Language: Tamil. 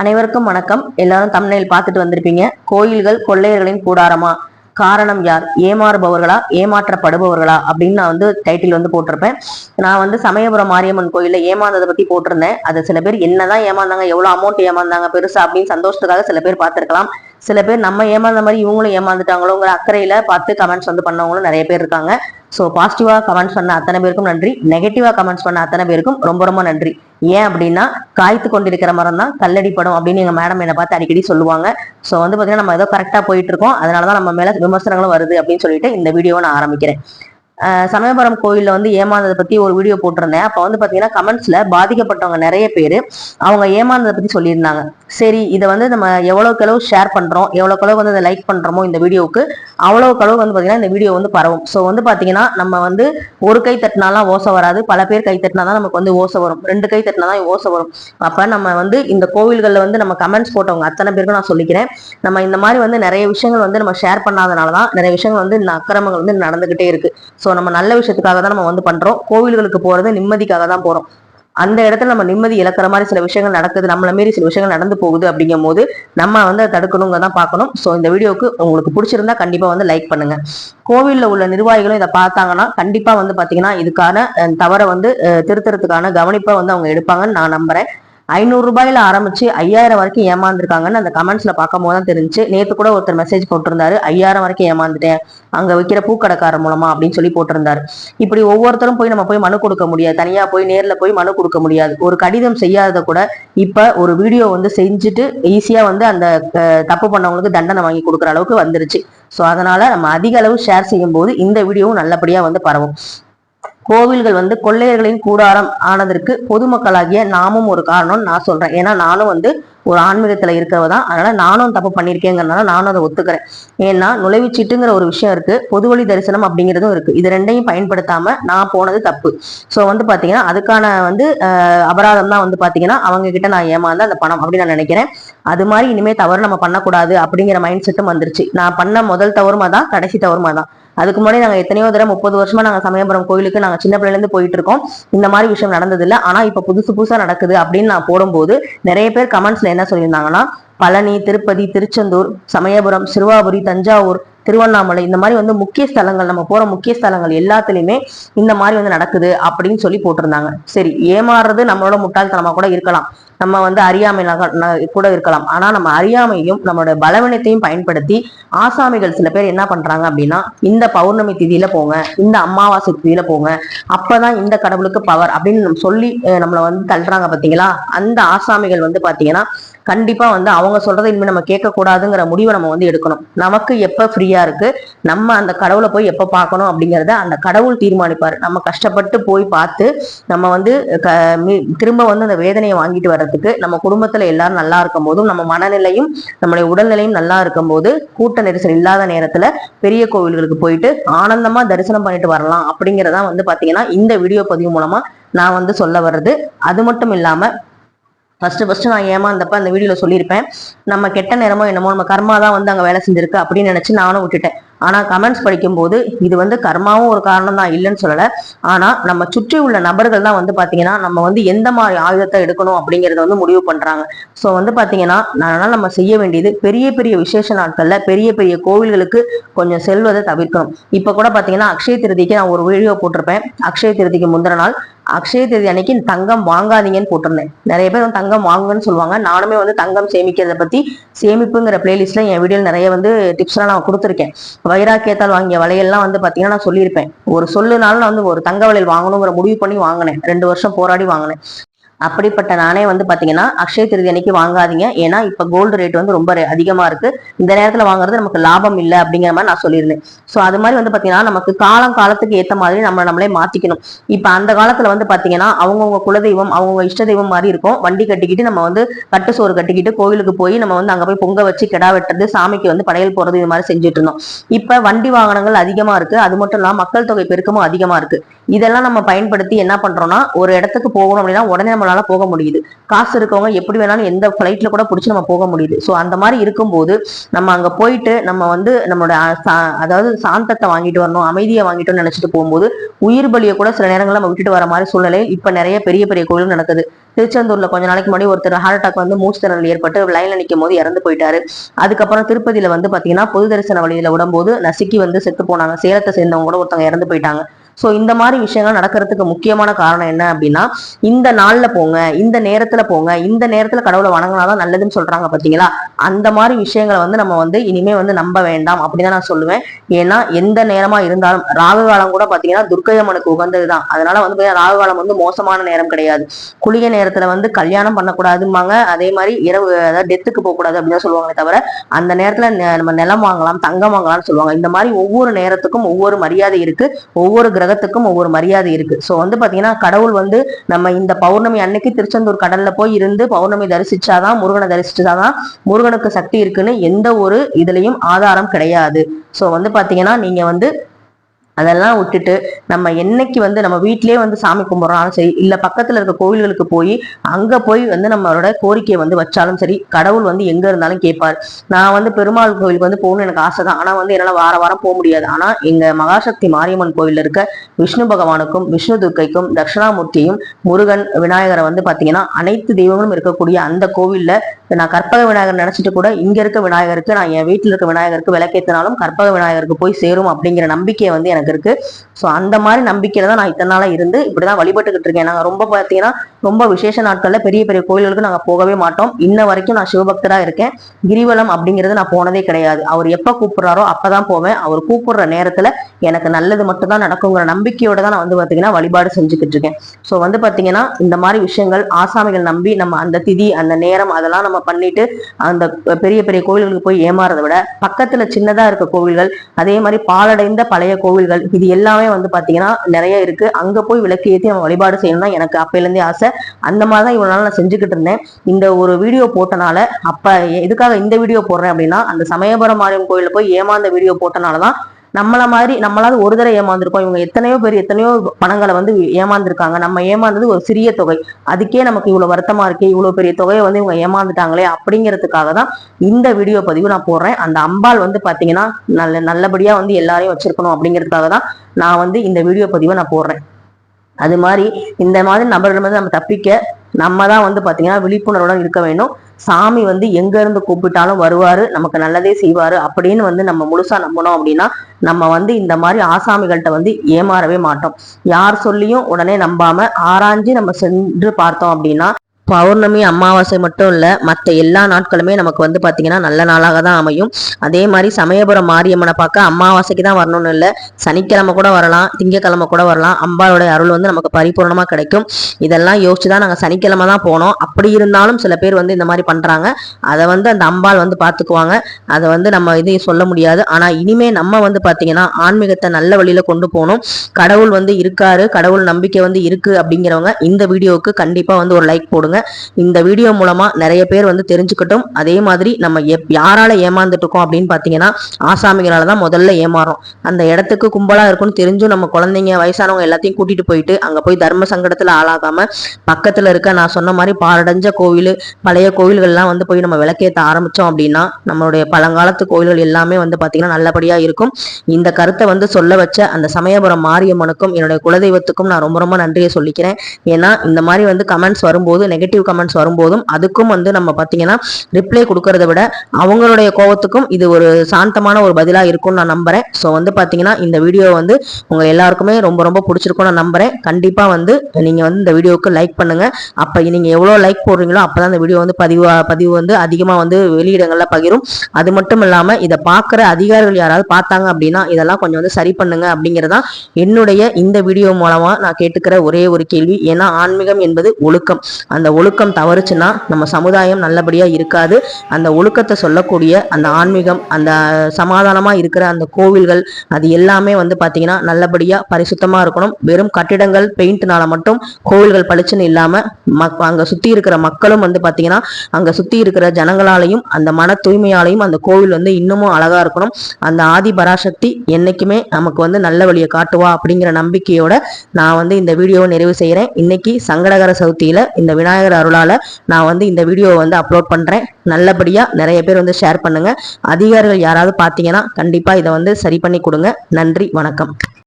அனைவருக்கும் வணக்கம். எல்லாரும் தமிழில் பார்த்துட்டு வந்திருப்பீங்க. கோயில்கள் கொள்ளையர்களின் கூடாரமா? காரணம் யார்? ஏமாறுபவர்களா? ஏமாற்றப்படுபவர்களா? அப்படின்னு நான் வந்து டைட்டில் வந்து போட்டிருப்பேன். நான் வந்து சமயபுரம் மாரியம்மன் கோயிலில் ஏமாந்ததை பற்றி போட்டிருந்தேன். அது சில பேர் என்னதான் ஏமாந்தாங்க எவ்வளோ அமௌண்ட் ஏமாந்தாங்க பெருசா அப்படின்னு சந்தோஷத்துக்காக சில பேர் பார்த்துருக்கலாம். சில பேர் நம்ம ஏமாந்த மாதிரி இவங்களும் ஏமாந்துட்டாங்களோங்கிற அக்கறையில பார்த்து கமெண்ட்ஸ் வந்து பண்ணவங்களும் நிறைய பேர் இருக்காங்க. ஸோ பாசிட்டிவாக கமெண்ட்ஸ் பண்ண அத்தனை பேருக்கும் நன்றி. நெகட்டிவாக கமெண்ட்ஸ் பண்ண அத்தனை பேருக்கும் ரொம்ப ரொம்ப நன்றி. ஏன் அப்படின்னா காய்த்து கொண்டிருக்கிற மரம் தான் கல்லடி படம் அப்படின்னு எங்கள் மேடம் என்னை பார்த்து அடிக்கடி சொல்லுவாங்க. ஸோ வந்து பார்த்தீங்கன்னா நம்ம ஏதோ கரெக்டாக போயிட்டு இருக்கோம் அதனாலதான் நம்ம மேலே விமர்சனங்களும் வருது அப்படின்னு சொல்லிட்டு இந்த வீடியோவை நான் ஆரம்பிக்கிறேன். சமயபுரம் கோயிலில் வந்து ஏமாந்ததை பற்றி ஒரு வீடியோ போட்டிருந்தேன். அப்போ வந்து பார்த்தீங்கன்னா கமெண்ட்ஸில் பாதிக்கப்பட்டவங்க நிறைய பேர் அவங்க ஏமாந்ததை பற்றி சொல்லியிருந்தாங்க. சரி இதை வந்து நம்ம எவ்வளோக்கு அளவு ஷேர் பண்ணுறோம் எவ்வளோக்கு அளவு வந்து லைக் பண்ணுறோமோ இந்த வீடியோவுக்கு அவ்வளோக்கு அளவு வந்து பார்த்தீங்கன்னா இந்த வீடியோ வந்து பரவும். ஸோ வந்து பார்த்தீங்கன்னா நம்ம வந்து ஒரு கை தட்டினாலாம் ஓசை வராது பல பேர் கை தட்டினா தான் நமக்கு வந்து ஓசை வரும். ரெண்டு கை தட்டினா தான் ஓசை வரும். அப்போ நம்ம வந்து இந்த கோவில்களில் வந்து நம்ம கமெண்ட்ஸ் போட்டவங்க அத்தனை பேருக்கும் நான் சொல்லிக்கிறேன். நம்ம இந்த மாதிரி வந்து நிறைய விஷயங்கள் வந்து நம்ம ஷேர் பண்ணாதனால தான் நிறைய விஷயங்கள் வந்து இந்த அக்கிரமங்கள் வந்து நடந்துகிட்டே இருக்கு. ஸோ நம்ம நல்ல விஷயத்துக்காக தான் நம்ம வந்து பண்ணுறோம் கோவில்களுக்கு போகிறது நிம்மதிக்காக தான் போகிறோம் அந்த இடத்துல நம்ம நிம்மதி இழக்கிற மாதிரி சில விஷயங்கள் நடக்குது நம்மளை மீறி சில விஷயங்கள் நடந்து போகுது அப்படிங்கும் போது நம்ம வந்து அதை தடுக்கணுங்க தான் பார்க்கணும். ஸோ இந்த வீடியோக்கு உங்களுக்கு பிடிச்சிருந்தா கண்டிப்பா வந்து லைக் பண்ணுங்க. கோவிலில் உள்ள நிர்வாகிகளும் இதை பார்த்தாங்கன்னா கண்டிப்பா வந்து பாத்தீங்கன்னா இதுக்கான தவறை வந்து திருத்தறதுக்கான கவனிப்பை வந்து அவங்க எடுப்பாங்கன்னு நான் நம்புறேன். ஐநூறு ரூபாயில ஆரம்பிச்சு ஐயாயிரம் வரைக்கும் ஏமாந்துருக்காங்கன்னு அந்த கமெண்ட்ஸ்ல பார்க்கும் போது தான் தெரிஞ்சு நேத்து கூட ஒருத்தர் மெசேஜ் போட்டிருந்தாரு. ஐயாயிரம் வரைக்கும் ஏமாந்துட்டேன். அங்க வைக்கிற பூக்கடைக்காரர் மூலமா அப்படின்னு சொல்லி போட்டிருந்தாரு. இப்படி ஒவ்வொருத்தரும் போய் நம்ம போய் மனு கொடுக்க முடியாது. தனியா போய் நேர்ல போய் மனு கொடுக்க முடியாது. ஒரு கடிதம் செய்யாத கூட இப்ப ஒரு வீடியோ வந்து செஞ்சுட்டு ஈஸியா வந்து அந்த தப்பு பண்ணவங்களுக்கு தண்டனை வாங்கி கொடுக்குற அளவுக்கு வந்துருச்சு. ஸோ அதனால நம்ம அதிக அளவு ஷேர் செய்யும் போது இந்த வீடியோவும் நல்லபடியா வந்து பரவும். கோவில்கள் வந்து கொள்ளையர்களின் கூடாரம் ஆனதற்கு பொதுமக்களாகிய நாமும் ஒரு காரணம்னு நான் சொல்றேன். ஏன்னா நானும் வந்து ஒரு ஆன்மீகத்துல இருக்கிறவ தான் அதனால நானும் தப்பு பண்ணியிருக்கேங்கிறனால நானும் அதை ஒத்துக்கிறேன். ஏன்னா நுழைவுச்சீட்டுங்கிற ஒரு விஷயம் இருக்கு. பொதுவழி தரிசனம் அப்படிங்கிறதும் இருக்கு. இது ரெண்டையும் பயன்படுத்தாம நான் போனது தப்பு. ஸோ வந்து பாத்தீங்கன்னா அதுக்கான வந்து அபராதம் தான் வந்து பாத்தீங்கன்னா அவங்க கிட்ட நான் ஏமாந்த அந்த பணம் அப்படின்னு நான் நினைக்கிறேன். அது மாதிரி இனிமே தவறு நம்ம பண்ணக்கூடாது அப்படிங்கிற மைண்ட் செட்டும் வந்துருச்சு. நான் பண்ண முதல் தவறுமா தான் கடைசி தவறுமா தான் அதுக்கு முன்னாடி நாங்க எத்தனையோ தடவை முப்பது வருஷமா நாங்க சமயபுரம் கோயிலுக்கு நாங்க சின்ன பிள்ளைல இருந்து போயிட்டு இருக்கோம். இந்த மாதிரி விஷயம் நடந்தது இல்ல ஆனா இப்ப புதுசு புதுசா நடக்குது அப்படின்னு நான் போடும்போது நிறைய பேர் கமெண்ட்ஸ்ல என்ன சொல்லியிருந்தாங்கன்னா பழனி திருப்பதி திருச்செந்தூர் சமயபுரம் சிறுவாபுரி தஞ்சாவூர் திருவண்ணாமலை இந்த மாதிரி வந்து முக்கிய ஸ்தலங்கள் நம்ம போற முக்கிய ஸ்தலங்கள் எல்லாத்துலயுமே இந்த மாதிரி வந்து நடக்குது அப்படின்னு சொல்லி போட்டிருந்தாங்க. சரி ஏமாறுறது நம்மளோட முட்டாள்தனமா கூட இருக்கலாம். நம்ம வந்து அறியாமை கூட இருக்கலாம். ஆனா நம்ம அறியாமையும் நம்மளோட பலவீனத்தையும் பயன்படுத்தி ஆசாமிகள் சில பேர் என்ன பண்றாங்க அப்படின்னா இந்த பௌர்ணமி திதியில போங்க இந்த அமாவாசை திதியில போங்க அப்பதான் இந்த கடவுளுக்கு பவர் அப்படின்னு சொல்லி நம்மளை வந்து தள்ளுறாங்க பாத்தீங்களா? அந்த ஆசாமிகள் வந்து பாத்தீங்கன்னா கண்டிப்பா வந்து அவங்க சொல்றதை இனிமேல் நம்ம கேட்க கூடாதுங்கிற முடிவை நம்ம வந்து எடுக்கணும். நமக்கு எப்ப ஃப்ரீயா இருக்கு நம்ம அந்த கடவுளை போய் எப்ப பார்க்கணும் அப்படிங்கறத அந்த கடவுள் தீர்மானிப்பாரு. நம்ம கஷ்டப்பட்டு போய் பார்த்து நம்ம வந்து க- மீ- திரும்ப வந்து அந்த வேதனையை வாங்கிட்டு வர்றது வர்றதுக்கு நம்ம குடும்பத்துல எல்லாரும் நல்லா இருக்கும் போதும் நம்ம மனநிலையும் நம்மளுடைய உடல்நிலையும் நல்லா இருக்கும் போது கூட்ட நெரிசல் இல்லாத நேரத்துல பெரிய கோவில்களுக்கு போயிட்டு ஆனந்தமா தரிசனம் பண்ணிட்டு வரலாம் அப்படிங்கறதா வந்து பாத்தீங்கன்னா இந்த வீடியோ பதிவு மூலமா நான் வந்து சொல்ல வர்றது. அது மட்டும் இல்லாம ஃபர்ஸ்ட் ஃபர்ஸ்ட் நான் ஏமாந்தப்ப அந்த வீடியோல சொல்லியிருப்பேன். நம்ம கெட்ட நேரமோ என்னமோ நம்ம கர்மா தான் வந்து அங்கே வேலை செஞ்சிருக்கு அப்படின்னு நினைச்சு நானும் விட்டுட்டேன். ஆனா கமெண்ட்ஸ் படிக்கும்போது இது வந்து கர்மாவும் ஒரு காரணம் தான் இல்லைன்னு சொல்லலை. ஆனா நம்ம சுற்றி உள்ள நபர்கள் தான் வந்து பாத்தீங்கன்னா நம்ம வந்து எந்த மாதிரி ஆயுதத்தை எடுக்கணும் அப்படிங்கறத வந்து முடிவு பண்றாங்க. ஸோ வந்து பாத்தீங்கன்னா அதனால நம்ம செய்ய வேண்டியது பெரிய பெரிய விசேஷ நாட்கள்ல பெரிய பெரிய கோவில்களுக்கு கொஞ்சம் செல்வதை தவிர்க்கணும். இப்ப கூட பாத்தீங்கன்னா அக்ஷய திருதிக்கு நான் ஒரு வீடியோ போட்டிருப்பேன். அக்ஷய திருதிக்கு முந்தின நாள் அக்ஷய தேதி அன்னைக்கு தங்கம் வாங்காதீங்கன்னு போட்டிருந்தேன். நிறைய பேர் வந்து தங்கம் வாங்குன்னு சொல்லுவாங்க. நானுமே வந்து தங்கம் சேமிக்கிறத பத்தி சேமிப்புங்கிற பிளேலிஸ்ட்ல என் வீடியோல நிறைய வந்து டிப்ஸ்லாம் நான் கொடுத்துருக்கேன். வைராக்கியத்தால் வாங்கிய வளையல்லாம் வந்து பாத்தீங்கன்னா நான் சொல்லியிருப்பேன். ஒரு சொல்லுனால நான் வந்து ஒரு தங்க வளையல் வாங்கணுங்கிற முடிவு பண்ணி வாங்கினேன். ரெண்டு வருஷம் போராடி வாங்கினேன். அப்படிப்பட்ட நானே வந்து பாத்தீங்கன்னா அக்ஷய திருதி அன்னைக்கு வாங்காதீங்க. ஏன்னா இப்ப கோல்டு ரேட் வந்து ரொம்ப அதிகமா இருக்கு. இந்த நேரத்துல வாங்குறது நமக்கு லாபம் இல்லை அப்படிங்கிற மாதிரி நான் சொல்லியிருந்தேன். சோ அது மாதிரி வந்து பாத்தீங்கன்னா நமக்கு காலம் காலத்துக்கு ஏத்த மாதிரி நம்ம நம்மளே மாத்திக்கணும். இப்ப அந்த காலத்துல வந்து பாத்தீங்கன்னா அவங்கவுங்க குலதெய்வம் அவங்கவுங்க இஷ்ட தெய்வம் மாதிரி இருக்கும். வண்டி கட்டிக்கிட்டு நம்ம வந்து கட்டு சோறு கட்டிக்கிட்டு கோயிலுக்கு போய் நம்ம வந்து அங்க போய் பொங்க வச்சு கிடா வெட்டுறது சாமிக்கு வந்து படையல் போறது இது மாதிரி செஞ்சுட்டு இருந்தோம். இப்ப வண்டி வாகனங்கள் அதிகமா இருக்கு. அது மட்டும் இல்லாம மக்கள் தொகை பெருக்கமும் அதிகமா இருக்கு. இதெல்லாம் நம்ம பயன்படுத்தி என்ன பண்றோம்னா ஒரு இடத்துக்கு போகணும் அப்படின்னா உடனே நம்மளால நம்மளால போக முடியுது. காசு இருக்கவங்க எப்படி வேணாலும் எந்த ஃப்ளைட்ல கூட பிடிச்சி நம்ம போக முடியுது. ஸோ அந்த மாதிரி இருக்கும்போது நம்ம அங்க போயிட்டு நம்ம வந்து நம்மளோட சா- அதாவது சாந்தத்தை வாங்கிட்டு வரணும் அமைதியை வாங்கிட்டு நினைச்சிட்டு போகும்போது உயிர் பலியை கூட சில நேரங்கள்ல நம்ம விட்டுட்டு வர மாதிரி சூழ்நிலை இப்ப நிறைய பெரிய பெரிய கோயில் நடக்குது. திருச்செந்தூர்ல கொஞ்ச நாளைக்கு முன்னாடி ஒருத்தர் ஹார்ட் அட்டாக் வந்து மூச்சு திணறல் ஏற்பட்டு லைன்ல நிற்கும் போது இறந்து போயிட்டாரு. அதுக்கப்புறம் திருப்பதியில வந்து பாத்தீங்கன்னா பொது தரிசன வழியில விடும்போது நசுக்கி வந்து செத்து போனாங்க. சேலத்தை சேர்ந்தவங்க கூட ஒருத்தவங்க இறந்து போயிட்டாங்க. ஸோ இந்த மாதிரி விஷயங்கள் நடக்கிறதுக்கு முக்கியமான காரணம் என்ன அப்படின்னா இந்த நாள்ல போங்க இந்த நேரத்துல போங்க இந்த நேரத்துல கடவுளை வணங்கினாதான் நல்லதுன்னு சொல்றாங்க பாத்தீங்களா அந்த மாதிரி விஷயங்களை வந்து நம்ம வந்து இனிமே வந்து நம்ப வேண்டாம் அப்படிதான் நான் சொல்லுவேன். ஏன்னா எந்த நேரமா இருந்தாலும் ராகு காலம் கூட பாத்தீங்கன்னா துர்க்கையம்மனுக்கு உகந்ததுதான். அதனால வந்து பாத்தீங்கன்னா ராகு காலம் வந்து மோசமான நேரம் கிடையாது. குளிய நேரத்துல வந்து கல்யாணம் பண்ணக்கூடாதும்பாங்க. அதே மாதிரி இரவு அதாவது டெத்துக்கு போக கூடாது அப்படின்னு சொல்லுவாங்களே தவிர அந்த நேரத்துல நம்ம நிலம் வாங்கலாம் தங்கம் வாங்கலாம்னு சொல்லுவாங்க. இந்த மாதிரி ஒவ்வொரு நேரத்துக்கும் ஒவ்வொரு மரியாதை இருக்கு. ஒவ்வொரு கிரகத்துக்கும் ஒவ்வொரு மரியாதை இருக்கு. சோ வந்து பாத்தீங்கன்னா கடவுள் வந்து நம்ம இந்த பௌர்ணமி அன்னைக்கு திருச்செந்தூர் கடல்ல போய் இருந்து பௌர்ணமி தரிசிச்சாதான் முருகனை தரிசிச்சாதான் முருகனுக்கு சக்தி இருக்குன்னு எந்த ஒரு இதுலயும் ஆதாரம் கிடையாது. சோ வந்து பாத்தீங்கன்னா நீங்க வந்து அதெல்லாம் விட்டுட்டு நம்ம என்னைக்கு வந்து நம்ம வீட்டிலே வந்து சாமி கும்பிட்றாலும் சரி இல்ல பக்கத்துல இருக்க கோவில்களுக்கு போய் அங்க போய் வந்து நம்மளோட கோரிக்கையை வந்து வச்சாலும் சரி கடவுள் வந்து எங்க இருந்தாலும் கேட்பார். நான் வந்து பெருமாள் கோவிலுக்கு வந்து போகணும்னு எனக்கு ஆசை தான். ஆனா வந்து என்னால வார வாரம் போக முடியாது. ஆனா எங்க மகாசக்தி மாரியம்மன் கோவில்ல இருக்க விஷ்ணு பகவானுக்கும் விஷ்ணு துர்க்கைக்கும் தட்சிணாமூர்த்தியும் முருகன் விநாயகரை வந்து பாத்தீங்கன்னா அனைத்து தெய்வங்களும் இருக்கக்கூடிய அந்த கோவில்ல நான் கற்பக விநாயகர் நினைச்சிட்டு கூட இங்க இருக்க விநாயகருக்கு நான் என் வீட்டுல இருக்க விநாயகருக்கு விளக்கேத்தினாலும் கற்பக விநாயகருக்கு போய் சேரும் அப்படிங்கிற நம்பிக்கை வந்து எனக்கு எனக்கு இருக்கு. ஸோ அந்த மாதிரி நம்பிக்கையில தான் நான் இத்தனை நாளாக இருந்து இப்படி தான் வழிபட்டுக்கிட்டு இருக்கேன். நாங்கள் ரொம்ப பார்த்தீங்கன்னா ரொம்ப விசேஷ நாட்களில் பெரிய பெரிய கோயில்களுக்கு நாங்கள் போகவே மாட்டோம். இன்ன வரைக்கும் நான் சிவபக்தராக இருக்கேன். கிரிவலம் அப்படிங்கிறது நான் போனதே கிடையாது. அவர் எப்போ கூப்பிட்றாரோ அப்போ தான் போவேன். அவர் கூப்பிடுற நேரத்தில் எனக்கு நல்லது மட்டும் தான் நடக்குங்கிற நம்பிக்கையோட தான் நான் வந்து பார்த்தீங்கன்னா வழிபாடு செஞ்சுக்கிட்டு இருக்கேன். ஸோ வந்து பார்த்தீங்கன்னா இந்த மாதிரி விஷயங்கள் ஆசாமிகள் நம்பி நம்ம அந்த திதி அந்த நேரம் அதெல்லாம் நம்ம பண்ணிட்டு அந்த பெரிய பெரிய கோவில்களுக்கு போய் ஏமாறதை விட பக்கத்தில் சின்னதாக இருக்க கோவில்கள் அதே மாதிரி பாலடைந்த பழைய கோவில்கள் இது எல்லாமே வந்து பாத்தீங்கன்னா நிறைய இருக்கு. அங்க போய் விளக்கு ஏத்தி நம்ம வழிபாடு செய்யணும் தான் எனக்கு அப்பையில இருந்தே ஆசை. அந்த மாதிரி தான் இவ்வளவு நாள் நான் செஞ்சுக்கிட்டு இருந்தேன். இந்த ஒரு வீடியோ போட்டனால அப்ப எதுக்காக இந்த வீடியோ போடுறேன் அப்படின்னா அந்த சமயபுரம் மாரியம் கோயில போய் ஏமாந்த வீடியோ போட்டனாலதான் நம்மள மாதிரி நம்மளாவது ஒரு தடவை ஏமாந்துருக்கோம். இவங்க எத்தனையோ பேர் எத்தனையோ பணங்களை வந்து ஏமாந்துருக்காங்க. நம்ம ஏமாந்தது ஒரு சிறிய தொகை. அதுக்கே நமக்கு இவ்வளவு வருத்தமா இருக்கே இவ்வளவு பெரிய தொகையை வந்து இவங்க ஏமாந்துட்டாங்களே அப்படிங்கிறதுக்காக தான் இந்த வீடியோ பதிவு நான் போடுறேன். அந்த அம்பாள் வந்து பாத்தீங்கன்னா நல்ல நல்லபடியா வந்து எல்லாரையும் வச்சிருக்கணும் அப்படிங்கிறதுக்காக தான் நான் வந்து இந்த வீடியோ பதிவை நான் போடுறேன். அது மாதிரி இந்த மாதிரி நபர்கள் வந்து நம்ம தப்பிக்க நம்ம தான் வந்து பாத்தீங்கன்னா விழிப்புணர்வுடன் இருக்க வேண்டும். சாமி வந்து எங்க இருந்து கூப்பிட்டாலும் வருவாரு நமக்கு நல்லதே செய்வாரு அப்படின்னு வந்து நம்ம முழுசா நம்பணும் அப்படின்னா நம்ம வந்து இந்த மாதிரி ஆசாமிகள்கிட்ட வந்து ஏமாறவே மாட்டோம். யார் சொல்லியும் உடனே நம்பாம ஆராய்ஞ்சு நம்ம சென்று பார்த்தோம் அப்படின்னா பௌர்ணமி அமாவாசை மட்டும் இல்லை மற்ற எல்லா நாட்களுமே நமக்கு வந்து பார்த்தீங்கன்னா நல்ல நாளாக தான் அமையும். அதே மாதிரி சமயபுரம் மாரியம்மனை பார்க்க அமாவாசைக்கு தான் வரணும்னு இல்லை. சனிக்கிழமை கூட வரலாம் திங்கக்கிழமை கூட வரலாம். அம்பாளுடைய அருள் வந்து நமக்கு பரிபூர்ணமாக கிடைக்கும். இதெல்லாம் யோசிச்சு தான் நாங்கள் சனிக்கிழமை தான் போனோம். அப்படி இருந்தாலும் சில பேர் வந்து இந்த மாதிரி பண்ணுறாங்க அதை வந்து அந்த அம்பாள் வந்து பார்த்துக்குவாங்க அதை வந்து நம்ம இதையும் சொல்ல முடியாது. ஆனால் இனிமே நம்ம வந்து பார்த்தீங்கன்னா ஆன்மீகத்தை நல்ல வழியில் கொண்டு போகணும். கடவுள் வந்து இருக்காரு. கடவுள் நம்பிக்கை வந்து இருக்கு அப்படிங்கிறவங்க இந்த வீடியோவுக்கு கண்டிப்பாக வந்து ஒரு லைக் போடுங்க. இந்த வீடியோ மூலமா நிறைய பேர் வந்து தெரிஞ்சுக்கட்டும். அதே மாதிரி நம்ம எப் யாரால ஏமாந்துட்டு இருக்கோம் அப்படின்னு பாத்தீங்கன்னா ஆசாமிகளால தான் முதல்ல ஏமாறும். அந்த இடத்துக்கு கும்பலா இருக்கும்னு தெரிஞ்சும் நம்ம குழந்தைங்க வயசானவங்க எல்லாத்தையும் கூட்டிட்டு போயிட்டு அங்க போய் தர்ம சங்கடத்துல ஆளாகாம பக்கத்துல இருக்க நான் சொன்ன மாதிரி பாரடைஞ்ச கோவில் பழைய கோவில்கள்லாம் வந்து போய் நம்ம விளக்கேத்த ஆரம்பிச்சோம் அப்படின்னா நம்மளுடைய பழங்காலத்து கோயில்கள் எல்லாமே வந்து பாத்தீங்கன்னா நல்லபடியா இருக்கும். இந்த கருத்தை வந்து சொல்ல வச்ச அந்த சமயபுரம் மாரியம்மனுக்கும் என்னுடைய குலதெய்வத்துக்கும் நான் ரொம்ப ரொம்ப நன்றியை சொல்லிக்கிறேன். ஏன்னா இந்த மாதிரி வந்து கமெண்ட்ஸ் வரும்போது நெகட்டிவ் கமெண்ட்ஸ் வரும்போதும் அதுக்கும் வந்து நம்ம பார்த்தீங்கன்னா ரிப்ளை கொடுக்கறத விட அவங்களுடைய கோவத்துக்கும் இது ஒரு சாந்தமான ஒரு பதிலாக இருக்கும்னு நான் நம்புறேன். ஸோ வந்து பார்த்தீங்கன்னா இந்த வீடியோ வந்து உங்கள் எல்லாருக்குமே ரொம்ப ரொம்ப பிடிச்சிருக்கும் நான் நம்புறேன். கண்டிப்பாக வந்து நீங்கள் வந்து இந்த வீடியோவுக்கு லைக் பண்ணுங்கள் அப்போ நீங்கள் எவ்வளோ லைக் போடுறீங்களோ அப்போ தான் இந்த வீடியோ வந்து பதிவு பதிவு வந்து அதிகமாக வந்து வெளியிடங்களில் பகிரும். அது மட்டும் இல்லாமல் இதை பார்க்குற அதிகாரிகள் யாராவது பார்த்தாங்க அப்படின்னா இதெல்லாம் கொஞ்சம் வந்து சரி பண்ணுங்க அப்படிங்கறதான் என்னுடைய இந்த வீடியோ மூலமாக நான் கேட்டுக்கிற ஒரே ஒரு கேள்வி. ஏன்னா ஆன்மீகம் என்பது ஒழுக்கம். அந்த ஒழுக்கம் தவறுச்சுன்னா நம்ம சமுதாயம் நல்லபடியா இருக்காது. அந்த ஒழுக்கத்தை சொல்லக்கூடிய அந்த ஆன்மீகம் அந்த சமாதானமா இருக்கிற அந்த கோவில்கள் அது எல்லாமே வந்து பாத்தீங்கன்னா நல்லபடியா பரிசுத்தமா இருக்கணும். வெறும் கட்டிடங்கள் பெயிண்ட்னால மட்டும் கோவில்கள் பளிச்சுன்னு இல்லாம அங்க சுத்தி இருக்கிற மக்களும் வந்து பாத்தீங்கன்னா அங்க சுத்தி இருக்கிற ஜனங்களாலையும் அந்த மன தூய்மையாலையும் அந்த கோவில் வந்து இன்னமும் அழகா இருக்கணும். அந்த ஆதி பராசக்தி என்னைக்குமே நமக்கு வந்து நல்ல வழியை காட்டுவா அப்படிங்கிற நம்பிக்கையோட நான் வந்து இந்த வீடியோவை நிறைவு செய்கிறேன் இன்னைக்கு சங்கடகர சவுத்தியில் இந்த விநாயகர் அருளால் நான் வந்து இந்த வீடியோவை வந்து அப்லோட் பண்றேன். நல்லபடியா நிறைய பேர் வந்து ஷேர் பண்ணுங்க. அதிகாரிகள் யாராவது பார்த்தீங்கன்னா கண்டிப்பா இதை வந்து சரி பண்ணி கொடுங்க. நன்றி வணக்கம்.